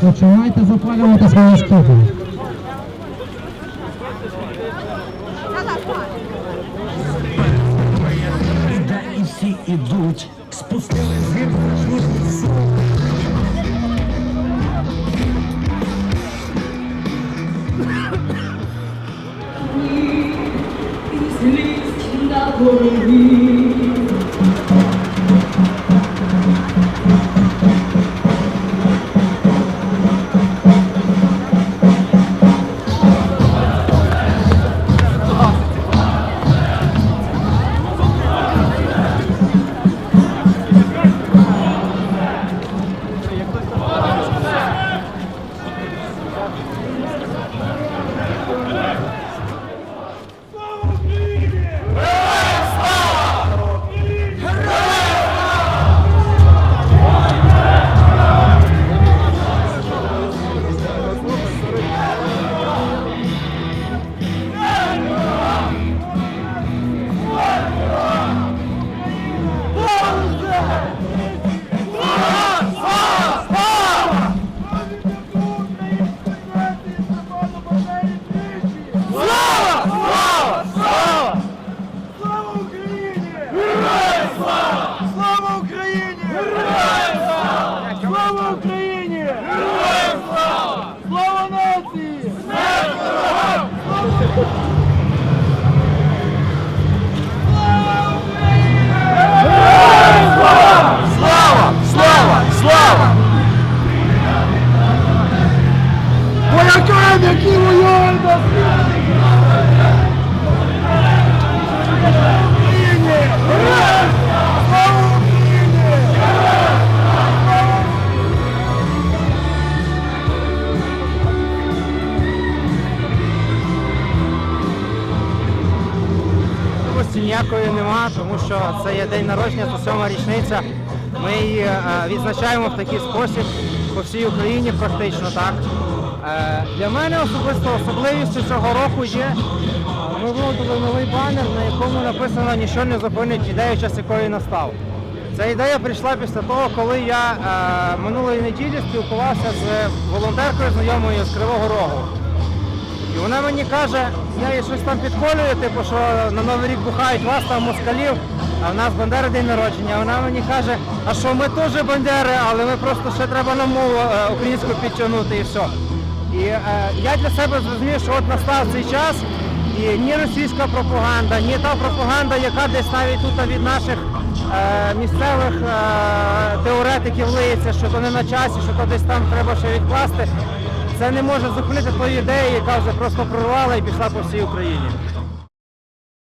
Починайте запалювати свої скипи. Де всі ідуть, спустили звір Злість Героям слава! Слава нації! Смерть ворогам! Слава! Слава! Слава! Воякам, які воюють Можливості ніякої нема, тому що це є день народження, це сьома річниця. Ми її е, відзначаємо в такий спосіб по всій Україні практично так. Е, Для мене особисто особливістю цього року є, ми виводили новий банер, на якому написано Ніщо не зупинить ідею, час якої настав. Ця ідея прийшла після того, коли я е, минулої неділі спілкувався з волонтеркою знайомою з Кривого Рогу. Вона мені каже, я їй щось там підколюю, типу, що на Новий рік бухають вас там москалів, а в нас Бандери день народження. Вона мені каже, а що ми теж бандери, але ми просто ще треба на мову е, українську підтягнути і все. І е, я для себе зрозумів, що от настав цей час, і ні російська пропаганда, ні та пропаганда, яка десь навіть тут від наших е, місцевих е, теоретиків лиється, що то не на часі, що то десь там треба ще відкласти. Це не може зупинити тої ідеї, яка вже просто прорвала і пішла по всій Україні.